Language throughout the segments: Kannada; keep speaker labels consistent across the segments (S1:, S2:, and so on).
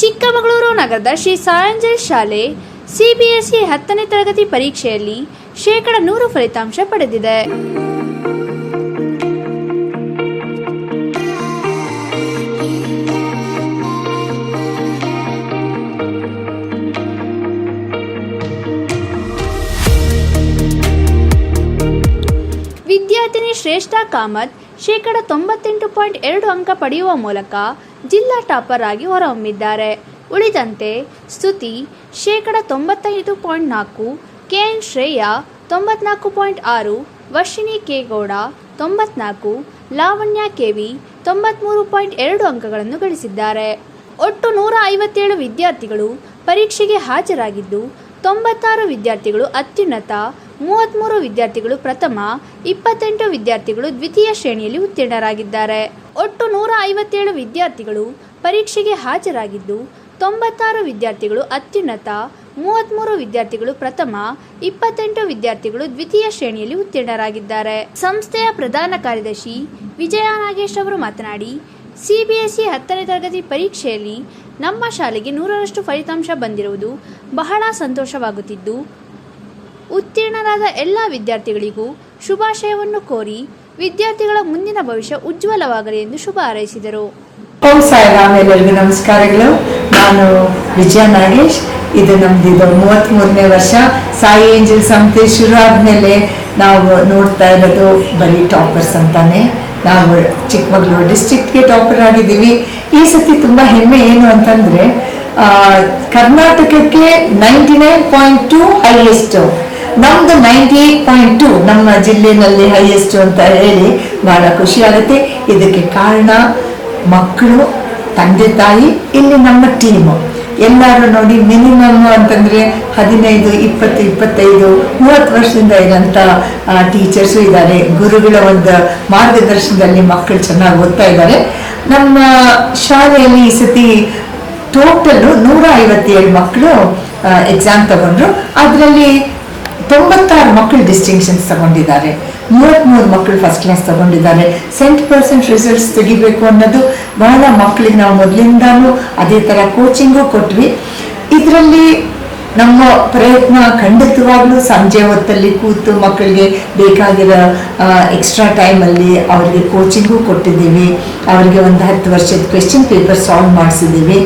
S1: ಚಿಕ್ಕಮಗಳೂರು ನಗರದ ಶ್ರೀ ಸಾರಂಜಲ್ ಶಾಲೆ ಸಿಬಿಎಸ್ಇ ಹತ್ತನೇ ತರಗತಿ ಪರೀಕ್ಷೆಯಲ್ಲಿ ಶೇಕಡ ನೂರು ಫಲಿತಾಂಶ ಪಡೆದಿದೆ. ವಿದ್ಯಾರ್ಥಿನಿ ಶ್ರೇಷ್ಠ ಕಾಮತ್ ಶೇಕಡ ತೊಂಬತ್ತೆಂಟು ಪಾಯಿಂಟ್ ಎರಡು ಅಂಕ ಪಡೆಯುವ ಮೂಲಕ ಜಿಲ್ಲಾ ಟಾಪರ್ ಆಗಿ ಹೊರಹೊಮ್ಮಿದ್ದಾರೆ. ಉಳಿದಂತೆ ಸ್ತುತಿ ಶೇಕಡ ತೊಂಬತ್ತೈದು ಪಾಯಿಂಟ್ ನಾಲ್ಕು ಕೆಎನ್ ಶ್ರೇಯಾ ತೊಂಬತ್ನಾಲ್ಕು ಪಾಯಿಂಟ್ ಆರು, ವರ್ಷಿಣಿ ಕೆ ಗೌಡ ತೊಂಬತ್ನಾಲ್ಕು, ಲಾವಣ್ಯ ಕೆವಿ ತೊಂಬತ್ಮೂರು ಪಾಯಿಂಟ್ ಎರಡು ಅಂಕಗಳನ್ನು ಗಳಿಸಿದ್ದಾರೆ. ಒಟ್ಟು ನೂರ ಐವತ್ತೇಳು ವಿದ್ಯಾರ್ಥಿಗಳು ಪರೀಕ್ಷೆಗೆ ಹಾಜರಾಗಿದ್ದು, ತೊಂಬತ್ತಾರು ವಿದ್ಯಾರ್ಥಿಗಳು ಅತ್ಯುನ್ನತ ಮೂವತ್ತ್ಮೂರು ವಿದ್ಯಾರ್ಥಿಗಳು ಪ್ರಥಮ, ಇಪ್ಪತ್ತೆಂಟು ವಿದ್ಯಾರ್ಥಿಗಳು ದ್ವಿತೀಯ ಶ್ರೇಣಿಯಲ್ಲಿ ಉತ್ತೀರ್ಣರಾಗಿದ್ದಾರೆ. ಒಟ್ಟು ನೂರ ಐವತ್ತೇಳು ವಿದ್ಯಾರ್ಥಿಗಳು ಪರೀಕ್ಷೆಗೆ ಹಾಜರಾಗಿದ್ದು, ತೊಂಬತ್ತಾರು ವಿದ್ಯಾರ್ಥಿಗಳು ಅತ್ಯುನ್ನತ ಮೂವತ್ತ್ಮೂರು ವಿದ್ಯಾರ್ಥಿಗಳು ಪ್ರಥಮ, ಇಪ್ಪತ್ತೆಂಟು ವಿದ್ಯಾರ್ಥಿಗಳು ದ್ವಿತೀಯ ಶ್ರೇಣಿಯಲ್ಲಿ ಉತ್ತೀರ್ಣರಾಗಿದ್ದಾರೆ. ಸಂಸ್ಥೆಯ ಪ್ರಧಾನ ಕಾರ್ಯದರ್ಶಿ ವಿಜಯ ನಾಗೇಶ್ ಅವರು ಮಾತನಾಡಿ, ಸಿಬಿಎಸ್ಇ ಹತ್ತನೇ ತರಗತಿ ಪರೀಕ್ಷೆಯಲ್ಲಿ ನಮ್ಮ ಶಾಲೆಗೆ ನೂರರಷ್ಟು ಫಲಿತಾಂಶ ಬಂದಿರುವುದು ಬಹಳ ಸಂತೋಷವಾಗುತ್ತಿದ್ದು ಉತ್ತೀರ್ಣರಾದ ಎಲ್ಲ ವಿದ್ಯಾರ್ಥಿಗಳಿಗೂ ಶುಭಾಶಯವನ್ನು ಕೋರಿ ವಿದ್ಯಾರ್ಥಿಗಳ ಮುಂದಿನ ಭವಿಷ್ಯ ಉಜ್ವಲವಾಗಲಿ ಎಂದು ಶುಭ ಹಾರೈಸಿದರು.
S2: ಎಲ್ಲರಿಗೂ ನಮಸ್ಕಾರಗಳು. ನಾನು ವಿಜಯ ನಾಗೇಶ್. ಇದು ನಮ್ದು ಇದು ಮೂವತ್ತ್ ಮೂರನೇ ವರ್ಷ. ಸಾಯಿ ಏಂಜಲ್ ಸಂಸ್ಥೆ ಶುರು ಆದ್ಮೇಲೆ ನಾವು ನೋಡ್ತಾ ಇರೋದು ಬರೀ ಟಾಪರ್ಸ್ ಅಂತಾನೆ. ನಾವು ಚಿಕ್ಕಮಗಳೂರು ಡಿಸ್ಟ್ರಿಕ್ಟ್ಗೆ ಟಾಪರ್ ಆಗಿದ್ದೀವಿ. ಈ ಸತಿ ತುಂಬಾ ಹೆಮ್ಮೆ ಏನು ಅಂತಂದ್ರೆ ಕರ್ನಾಟಕಕ್ಕೆ ninety nine point two highest. ನಮ್ದು ನೈಂಟಿ ಏಟ್ ಪಾಯಿಂಟ್ ಟು ನಮ್ಮ ಜಿಲ್ಲೆನಲ್ಲಿ ಹೈಯೆಸ್ಟ್ ಅಂತ ಹೇಳಿ ಬಹಳ ಖುಷಿ ಆಗುತ್ತೆ. ಇದಕ್ಕೆ ಕಾರಣ ಮಕ್ಕಳು, ತಂದೆ ತಾಯಿ, ಇಲ್ಲಿ ನಮ್ಮ ಟೀಮು ಎಲ್ಲರೂ ನೋಡಿ ಮಿನಿಮಮ್ ಅಂತಂದ್ರೆ ಹದಿನೈದು, ಇಪ್ಪತ್ತು, ಇಪ್ಪತ್ತೈದು, ಮೂವತ್ತು ವರ್ಷದಿಂದ ಇರೋಂಥ ಟೀಚರ್ಸು ಇದ್ದಾರೆ. ಗುರುಗಳ ಒಂದು ಮಾರ್ಗದರ್ಶನದಲ್ಲಿ ಮಕ್ಕಳು ಚೆನ್ನಾಗಿ ಓದ್ತಾ ಇದ್ದಾರೆ. ನಮ್ಮ ಶಾಲೆಯಲ್ಲಿ ಈ ಸತಿ ಟೋಟಲ್ ನೂರ ಐವತ್ತೇಳು ಮಕ್ಕಳು ಎಕ್ಸಾಮ್ ತಗೊಂಡ್ರು. ಅದರಲ್ಲಿ ತೊಂಬತ್ತಾರು ಮಕ್ಕಳು ಡಿಸ್ಟಿಂಕ್ಷನ್ಸ್ ತಗೊಂಡಿದ್ದಾರೆ. ಮೂವತ್ತ್ಮೂರು ಮಕ್ಕಳು ಫಸ್ಟ್ ಕ್ಲಾಸ್ ತಗೊಂಡಿದ್ದಾರೆ. ಸೆಂಟ್ ಪರ್ಸೆಂಟ್ ರಿಸಲ್ಟ್ಸ್ ತೆಗಿಬೇಕು ಅನ್ನೋದು ಬಹಳ ಮಕ್ಕಳಿಗೆ ನಾವು ಮೊದಲಿಂದಾನು ಅದೇ ಥರ ಕೋಚಿಂಗು ಕೊಟ್ವಿ. ಇದರಲ್ಲಿ ನಮ್ಮ ಪ್ರಯತ್ನ ಖಂಡಿತವಾಗ್ಲೂ ಸಂಜೆ ಹೊತ್ತಲ್ಲಿ ಕೂತು ಮಕ್ಕಳಿಗೆ ಬೇಕಾಗಿರೋ ಎಕ್ಸ್ಟ್ರಾ ಟೈಮಲ್ಲಿ ಅವರಿಗೆ ಕೋಚಿಂಗು ಕೊಟ್ಟಿದ್ದೀವಿ. ಅವರಿಗೆ ಒಂದು ಹತ್ತು ವರ್ಷದ ಕ್ವೆಶ್ಚನ್ ಪೇಪರ್ ಸಾಲ್ವ್ ಮಾಡಿಸಿದ್ದೀವಿ.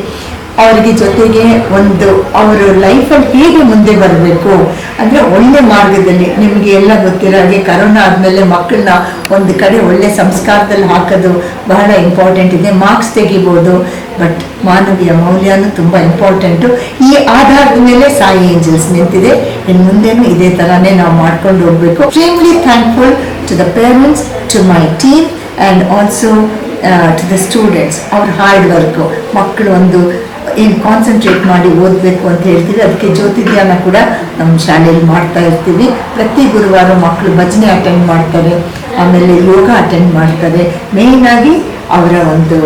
S2: ಅವರಿಗೆ ಜೊತೆಗೆ ಒಂದು ಅವರ ಲೈಫಲ್ಲಿ ಹೇಗೆ ಮುಂದೆ ಬರಬೇಕು ಅಂದರೆ ಒಳ್ಳೆ ಮಾರ್ಗದಲ್ಲಿ ನಿಮಗೆ ಎಲ್ಲ ಗೊತ್ತಿರೋ ಹಾಗೆ ಕರೋನಾ ಆದಮೇಲೆ ಮಕ್ಕಳನ್ನ ಒಂದು ಕಡೆ ಒಳ್ಳೆ ಸಂಸ್ಕಾರದಲ್ಲಿ ಹಾಕೋದು ಬಹಳ ಇಂಪಾರ್ಟೆಂಟ್ ಇದೆ. ಮಾರ್ಕ್ಸ್ ತೆಗಿಬೋದು ಬಟ್ ಮಾನವೀಯ ಮೌಲ್ಯನೂ ತುಂಬ ಇಂಪಾರ್ಟೆಂಟು ಈ ಆಧಾರದ ಮೇಲೆ ಸಾಯಿ ಏಂಜಲ್ಸ್ ನಿಂತಿದೆ. ಇನ್ನು ಮುಂದೆನೂ ಇದೇ ಥರನೇ ನಾವು ಮಾಡ್ಕೊಂಡು ಹೋಗಬೇಕು. Extremely thankful to the parents to my team and also to the students ಅವ್ರ ಹಾರ್ಡ್ ವರ್ಕು ಮಕ್ಕಳು ಒಂದು ಏನು ಕಾನ್ಸಂಟ್ರೇಟ್ ಮಾಡಿ ಓದಬೇಕು ಅಂತ ಹೇಳ್ತೀವಿ. ಅದಕ್ಕೆ ಜ್ಯೋತಿ ಧ್ಯಾನ ಕೂಡ ನಮ್ಮ ಶಾಲೆಯಲ್ಲಿ ಮಾಡ್ತಾ ಇರ್ತೀವಿ. ಪ್ರತಿ ಗುರುವಾರ ಮಕ್ಕಳು ಭಜನೆ ಅಟೆಂಡ್ ಮಾಡ್ತಾರೆ. ಆಮೇಲೆ ಯೋಗ ಅಟೆಂಡ್ ಮಾಡ್ತಾರೆ. ಮೇಯ್ನಾಗಿ ಅವರ ಒಂದು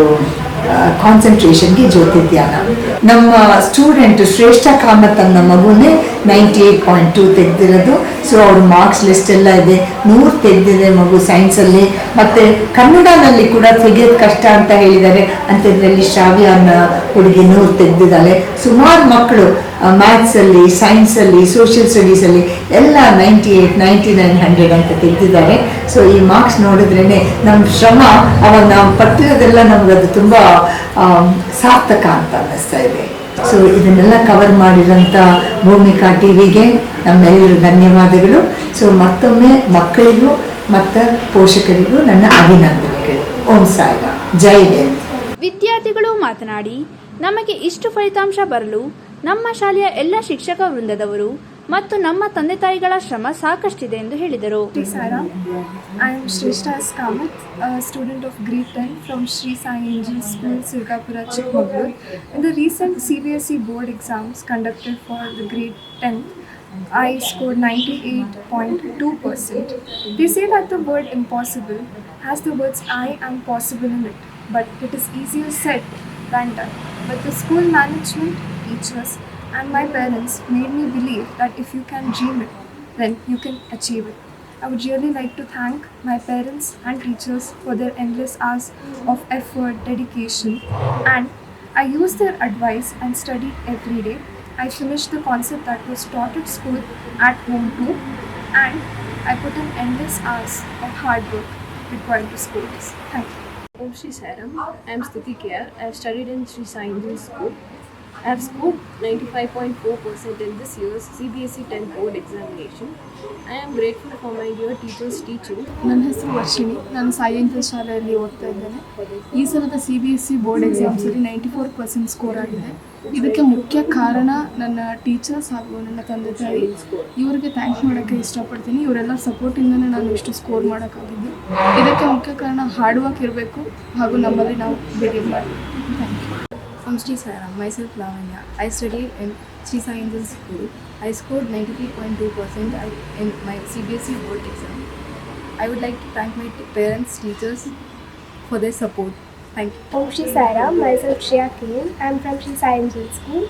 S2: ಕಾನ್ಸಂಟ್ರೇಷನ್ಗೆ ಜ್ಯೋತಿ ಧ್ಯಾನ. ನಮ್ಮ ಸ್ಟೂಡೆಂಟ್ ಶ್ರೇಷ್ಠ ಕಾಮತ್ ಅನ್ನ ಮಗುನೇ ನೈಂಟಿ ಏಟ್ ಪಾಯಿಂಟ್ ಟು ತೆಗೆದಿರೋದು. ಸೊ ಅವ್ರ ಮಾರ್ಕ್ಸ್ ಲಿಸ್ಟ್ ಎಲ್ಲ ಇದೆ. ನೂರು ತೆಗೆದಿದೆ ಮಗು ಸೈನ್ಸಲ್ಲಿ ಮತ್ತೆ ಕನ್ನಡನಲ್ಲಿ ಕೂಡ ತೆಗೆಯೋದು ಕಷ್ಟ ಅಂತ ಹೇಳಿದ್ದಾರೆ. ಅಂಥದ್ರಲ್ಲಿ ಶ್ರಾವ್ಯ ಅನ್ನೋ ಹುಡುಗಿ ನೂರು ತೆಗೆದಿದ್ದಾಳೆ. ಸುಮಾರು ಮಕ್ಕಳು ಮ್ಯಾಥ್ಸಲ್ಲಿ ಸೈನ್ಸಲ್ಲಿ ಸೋಷಿಯಲ್ ಸ್ಟಡೀಸಲ್ಲಿ ಎಲ್ಲ ninety eight ninety nine hundred ಅಂತ ತೆಗೆದಿದ್ದಾರೆ ಸೊ ಈ ಮಾರ್ಕ್ಸ್ ನೋಡಿದ್ರೇ ನಮ್ಮ ಶ್ರಮ, ಅವಾಗ ನಾವು ಪಟ್ಟಿರೋದೆಲ್ಲ ನಮ್ಗೆ ಅದು ತುಂಬ ಸಾರ್ಥಕ ಅಂತ ಅನ್ನಿಸ್ತಾ ಇದೆ. ಸೊ ಇದನ್ನೆಲ್ಲ ಕವರ್ ಮಾಡಿರೋಂಥ ಭೂಮಿಕಾ ಟಿವಿಗೆ ನಮ್ಮೆಲ್ಲರ ಧನ್ಯವಾದಗಳು. ಸೊ ಮತ್ತೊಮ್ಮೆ ಮಕ್ಕಳಿಗೂ ಮತ್ತು ಪೋಷಕರಿಗೂ ನನ್ನ ಅಭಿನಂದನೆಗಳು. ಓಂ ಸಾಯಿರಾಮ್ ಜೈ ಜೈ
S1: ವಿದ್ಯಾರ್ಥಿಗಳು ಮಾತನಾಡಿ, ನಮಗೆ ಇಷ್ಟು ಫಲಿತಾಂಶ ಬರಲು ನಮ್ಮ ಶಾಲೆಯ ಎಲ್ಲ ಶಿಕ್ಷಕ ವೃಂದದವರು ಮತ್ತು ನಮ್ಮ ತಂದೆ ತಾಯಿಗಳ ಶ್ರಮ ಸಾಕಷ್ಟಿದೆ ಎಂದು ಹೇಳಿದರು
S3: Sairam. I am Shrestha S. Kamath, a student of grade 10 from Sri Sai Angel School, Sirgapura, Chikmagalur. In the recent CBSE E board exams conducted for the grade 10th, I scored 98.2%. They say that the word impossible has the words I am possible in it, but it is easier said than done. But the school management, teachers, and my parents made me believe that if you can dream it, then you can achieve it. I would really like to thank my parents and teachers for their endless hours of effort, dedication, and I used their advice and studied every day. I finished the concept that was taught at school at home too, and I put in endless hours of hard work required to score this. Thank you.
S4: Om Shri Sairam. I am Stuti Kiyar. I have studied in Sri Sai School. I have scored 95.4% in this year's CBSE 10 E board examination. I am grateful for my dear teachers' teaching.
S5: ನನ್ನ ಹೆಸರು ವರ್ಷಿಣಿ. ನಾನು ಸಾಯಿ ಶಾಲೆಯಲ್ಲಿ ಓದ್ತಾ ಇದ್ದೇನೆ. ಈ ಸಲದ C B S C board ಎಕ್ಸಾಮ್ಸಲ್ಲಿ ninety four percent score ಆಗಿದೆ. ಇದಕ್ಕೆ ಮುಖ್ಯ ಕಾರಣ ನನ್ನ ಟೀಚರ್ಸ್ ಹಾಗೂ ನನ್ನ ತಂದೆ ತಾಯಿ. ಇವರಿಗೆ ಥ್ಯಾಂಕ್ಸ್ ಮಾಡೋಕ್ಕೆ ಇಷ್ಟಪಡ್ತೀನಿ. ಇವರೆಲ್ಲ ಸಪೋರ್ಟಿಂದನೇ ನಾನು ಇಷ್ಟು ಸ್ಕೋರ್ ಮಾಡೋಕ್ಕಾಗಿದ್ದು. ಇದಕ್ಕೆ ಮುಖ್ಯ ಕಾರಣ ಹಾರ್ಡ್ ವರ್ಕ್ ಇರಬೇಕು ಹಾಗೂ ನಮ್ಮಲ್ಲಿ ನಾವು ಬಿಲೀವ್ ಮಾಡಬೇಕು
S6: From Sri Sairam, myself Lavanya. I studied in Sri School. I scored 93.2% in my CBSE board exam. I would like to thank my parents, teachers for their support. Thank you.
S7: Om Shri Sairam, myself Shreya Kane. I am from Angel School.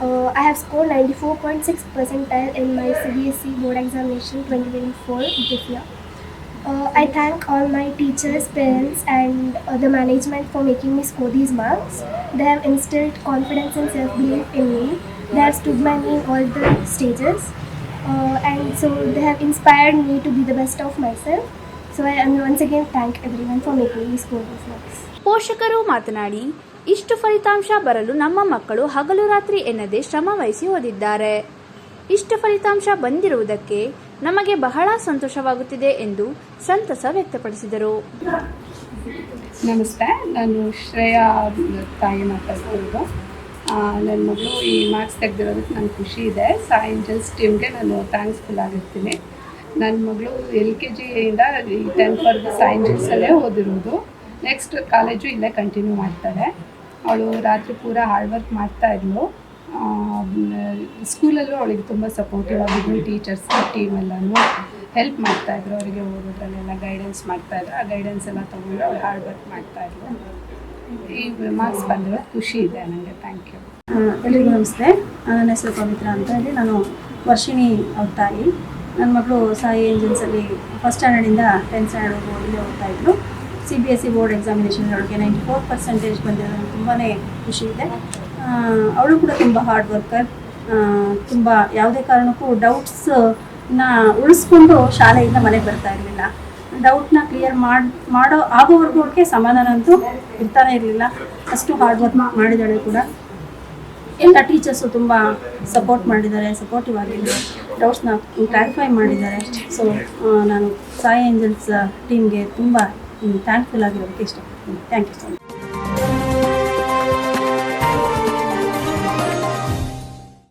S7: Uh, I have scored 94.6 percentile in my CBSE board examination 2024 this year. Uh, I thank all my teachers, parents, and uh, the management for making me score these marks. They have instilled confidence and self belief in me. They have stood by me in all the stages. Uh, and so they have inspired me to be the best of myself. So I am once again thank everyone for making me score these marks.
S1: ಪೋಷಕರು ಮಾತನಾಡಿ ಇಷ್ಟು ಫಲಿತಾಂಶ ಬರಲು ನಮ್ಮ ಮಕ್ಕಳು ಹಗಲು ರಾತ್ರಿ ಎನ್ನದೆ ಶ್ರಮ ವಹಿಸಿ ಓದಿದ್ದಾರೆ ಇಷ್ಟು ಫಲಿತಾಂಶ ಬಂದಿರುವುದಕ್ಕೆ ನಮಗೆ ಬಹಳ ಸಂತೋಷವಾಗುತ್ತಿದೆ ಎಂದು ಸಂತಸ ವ್ಯಕ್ತಪಡಿಸಿದರು.
S8: ನಮಸ್ತೆ, ನಾನು ಶ್ರೇಯಾ ತಾಯಿ ಮಾತಾಡ್ತಿರೋದು. ನನ್ನ ಮಗಳು ಈ ಮಾರ್ಕ್ಸ್ ತೆಗೆದಿರೋದಕ್ಕೆ ನನಗೆ ಖುಷಿ ಇದೆ. ಸಾಯಿ ಏಂಜಲ್ಸ್ ಟೀಮ್ಗೆ ನಾನು ಥ್ಯಾಂಕ್ಸ್ಫುಲ್ ಆಗಿರ್ತೀನಿ. ನನ್ನ ಮಗಳು ಎಲ್ ಕೆ ಜಿಯಿಂದ ಈ ಟೆಂತ್ವರೆಗೂ ಸಾಯಿ ಏಂಜಲ್ಸಲ್ಲೇ ಓದಿರೋದು. ನೆಕ್ಸ್ಟ್ ಕಾಲೇಜು ಇಲ್ಲೇ ಕಂಟಿನ್ಯೂ ಮಾಡ್ತಾಳೆ ಅವಳು ರಾತ್ರಿ ಪೂರ ಹಾರ್ಡ್ ವರ್ಕ್ ಮಾಡ್ತಾ ಇದ್ಲು. ಸ್ಕೂಲಲ್ಲೂ ಅವಳಿಗೆ ತುಂಬ ಸಪೋರ್ಟಿವ್ ಆಗಿದ್ದು ಟೀಚರ್ಸ್ ಟೀಮ್ ಎಲ್ಲನೂ ಹೆಲ್ಪ್ ಮಾಡ್ತಾಯಿದ್ರು ಅವರಿಗೆ ಓದೋದ್ರಲ್ಲೆಲ್ಲ ಗೈಡೆನ್ಸ್ ಮಾಡ್ತಾ ಇದ್ರು. ಆ ಗೈಡೆನ್ಸ್ ಎಲ್ಲ ತೊಗೊಂಡು ಅವಳು ಹಾರ್ಡ್ ವರ್ಕ್ ಮಾಡ್ತಾಯಿದ್ರು ಈ ಮಾರ್ಕ್ಸ್ ಬಂದಿರೋ ಖುಷಿ ಇದೆ ನನಗೆ ಥ್ಯಾಂಕ್ ಯು
S9: ಎಲ್ರಿಗೂ ನಮಸ್ತೆ. ನನ್ನ ಹೆಸರು ಪವಿತ್ರ ಅಂತ ಹೇಳಿ ನಾನು ವರ್ಷಿಣಿ ಅವ್ರ ತಾಯಿ ನನ್ನ ಮಗಳು ಸಾಯಿ ಏಂಜಲ್ಸಲ್ಲಿ ಫಸ್ಟ್ ಸ್ಟ್ಯಾಂಡರ್ಡಿಂದ ಟೆಂತ್ ಸ್ಟ್ಯಾಂಡರ್ಡ್ವರೆಗೂ ಇಲ್ಲಿ ಓದ್ತಾ ಇದ್ರು C B S C board examination ಅವಳಿಗೆ ನೈಂಟಿ ಫೋರ್ ಪರ್ಸೆಂಟೇಜ್ ಬಂದಿರೋದು ತುಂಬಾ ಖುಷಿ ಇದೆ. ಅವಳು ಕೂಡ ತುಂಬ ಹಾರ್ಡ್ ವರ್ಕರ್ ತುಂಬ ಯಾವುದೇ ಕಾರಣಕ್ಕೂ ಡೌಟ್ಸ್ನ ಉಳಿಸ್ಕೊಂಡು ಶಾಲೆಯಿಂದ ಮನೆಗೆ ಬರ್ತಾ ಇರಲಿಲ್ಲ. ಡೌಟ್ನ ಕ್ಲಿಯರ್ ಮಾಡಿ, ಮಾಡೋ, ಆಗೋವರೆಗೂ ಅವ್ರಿಗೆ ಸಮಾಧಾನ ಅಂತೂ ಇರ್ತಾನೆ ಇರಲಿಲ್ಲ. ಅಷ್ಟು ಹಾರ್ಡ್ ವರ್ಕ್ ಮಾಡಿದ್ದಾಳೆ ಕೂಡ. ಎಲ್ಲ ಟೀಚರ್ಸು ತುಂಬ ಸಪೋರ್ಟ್ ಮಾಡಿದ್ದಾರೆ ಸಪೋರ್ಟಿವ್ ಆಗಿದ್ದಾರೆ. ಡೌಟ್ಸ್ನ ಕ್ಲಾರಿಫೈ ಮಾಡಿದ್ದಾರೆ. ಸೊ ನಾನು ಸಾಯಿ ಏಂಜಲ್ಸ್ ಟೀಮ್ಗೆ ತುಂಬ ಥ್ಯಾಂಕ್ಫುಲ್ ಆಗಿರೋದಕ್ಕೆ ಇಷ್ಟಪಡ್ತೀನಿ. Thank you so much